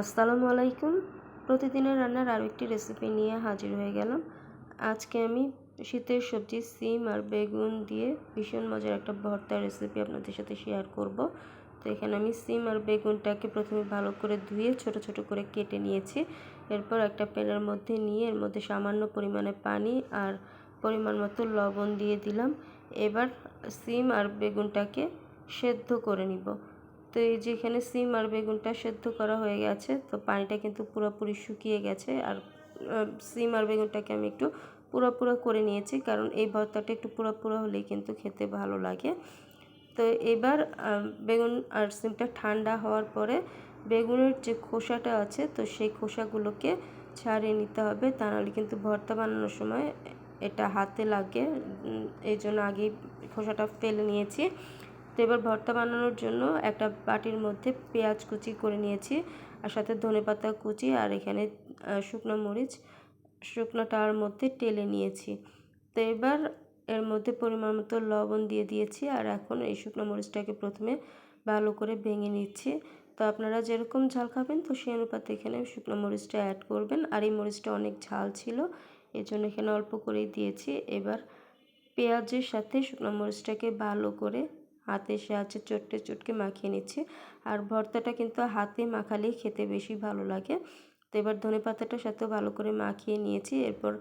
আসসালামু আলাইকুম। প্রতিদিনের রান্নার আরও একটি রেসিপি নিয়ে হাজির হয়ে গেলাম। আজকে আমি শীতের সবজি, সিম আর বেগুন দিয়ে ভীষণ মজার একটা ভর্তার রেসিপি আপনাদের সাথে শেয়ার করব। তো এখানে আমি সিম আর বেগুনটাকে প্রথমে ভালো করে ধুয়ে ছোট ছোট করে কেটে নিয়েছি। এরপর একটা প্যানের মধ্যে নিয়ে এর মধ্যে সামান্য পরিমাণে পানি আর পরিমাণ মতো লবণ দিয়ে দিলাম। এবার সিম আর বেগুনটাকে সেদ্ধ করে নিব। তো এই যে এখানে সিম আর বেগুনটা সেদ্ধ করা হয়ে গেছে, তো পানিটা কিন্তু পুরোপুরি শুকিয়ে গেছে। আর সিম আর বেগুনটাকে আমি একটু পুরো পুরো করে নিয়েছি, কারণ এই ভর্তাটা একটু পুরো পুরো হলেই কিন্তু খেতে ভালো লাগে। তো এবার বেগুন আর সিমটা ঠান্ডা হওয়ার পরে বেগুনের যে খোসাটা আছে, তো সেই খোসাগুলোকে ছাড়িয়ে নিতে হবে। তা নাহলে কিন্তু ভর্তা বানানোর সময় এটা হাতে লাগে। এই জন্য আগেই খোসাটা ফেলে নিয়েছি। তো এবার ভর্তা বানানোর জন্য একটা বাটির মধ্যে পেঁয়াজ কুচি করে নিয়েছি আর সাথে ধনে পাতা কুচি আর এখানে শুকনো মরিচ, শুকনোটার মধ্যে টেলে নিয়েছি। তো এবার এর মধ্যে পরিমাণ মতো লবণ দিয়ে দিয়েছি আর এখন এই শুকনো মরিচটাকে প্রথমে ভালো করে ভেঙে নিচ্ছি। তো আপনারা যেরকম ঝাল খাবেন তো সেই অনুপাতে এখানে শুকনো মরিচটা অ্যাড করবেন। আর এই মরিচটা অনেক ঝাল ছিল এই জন্য এখানে অল্প করেই দিয়েছি। এবার পেঁয়াজের সাথে শুকনো মরিচটাকে ভালো করে হাতের সাহায্যে চটকে চটকে মাখিয়ে নিচ্ছি। আর ভর্তাটা কিন্তু হাতে মাখালেই খেতে বেশি ভালো লাগে। তো এবার ধনে পাতাটার সাথেও ভালো করে মাখিয়ে নিয়েছি। এরপর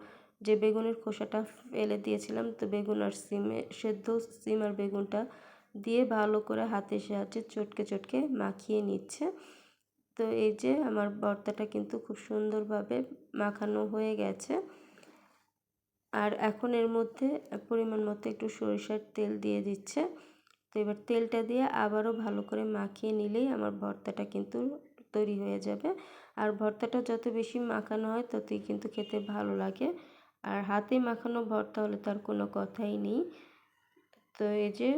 যে বেগুনের খোসাটা ফেলে দিয়েছিলাম, তো বেগুন আর সিমে, সেদ্ধ সিম আর বেগুনটা দিয়ে ভালো করে হাতের সাহায্যে চটকে চটকে মাখিয়ে নিচ্ছে। তো এই যে আমার ভর্তাটা কিন্তু খুব সুন্দরভাবে মাখানো হয়ে গেছে। আর এখন এর মধ্যে পরিমাণ মতো একটু সরিষার তেল দিয়ে দিচ্ছে। তো এবার তেলটা দিয়ে আবারও ভালো করে মাখিয়ে নিলেই আমার ভর্তাটা কিন্তু তৈরি হয়ে যাবে। আর ভর্তাটা যত বেশি মাখানো হয় ততই কিন্তু খেতে ভালো লাগে। আর হাতে মাখানো ভর্তা হলে তার কোনো কথাই নেই। তো এই যে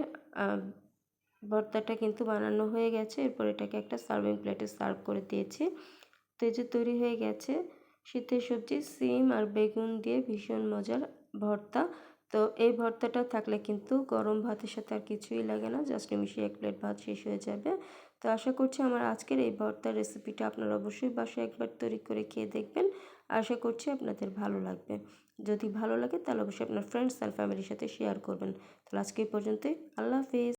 ভর্তাটা কিন্তু বানানো হয়ে গেছে। এরপর এটাকে একটা সার্ভিং প্লেটে সার্ভ করে দিয়েছি। তো এই যে তৈরি হয়ে গেছে। শীতের সবজি, সিম আর বেগুন দিয়ে ভীষণ মজার ভর্তা। তো এই ভর্তাটা থাকলে কিন্তু গরম ভাতের সাথে আর কিছুই লাগে না, জাস্ট মিশিয়ে এক প্লেট ভাত শেষ হয়ে যাবে। তো আশা করছি আমার আজকের এই ভর্তার রেসিপিটা আপনারা অবশ্যই বাসায় একবার তৈরি করে খেয়ে দেখবেন। আশা করছি আপনাদের ভালো লাগবে। যদি ভালো লাগে তাহলে অবশ্যই আপনার ফ্রেন্ডস অ্যান্ড ফ্যামিলির সাথে শেয়ার করবেন। তাহলে আজকে এই পর্যন্তই। আল্লাহ হাফিজ।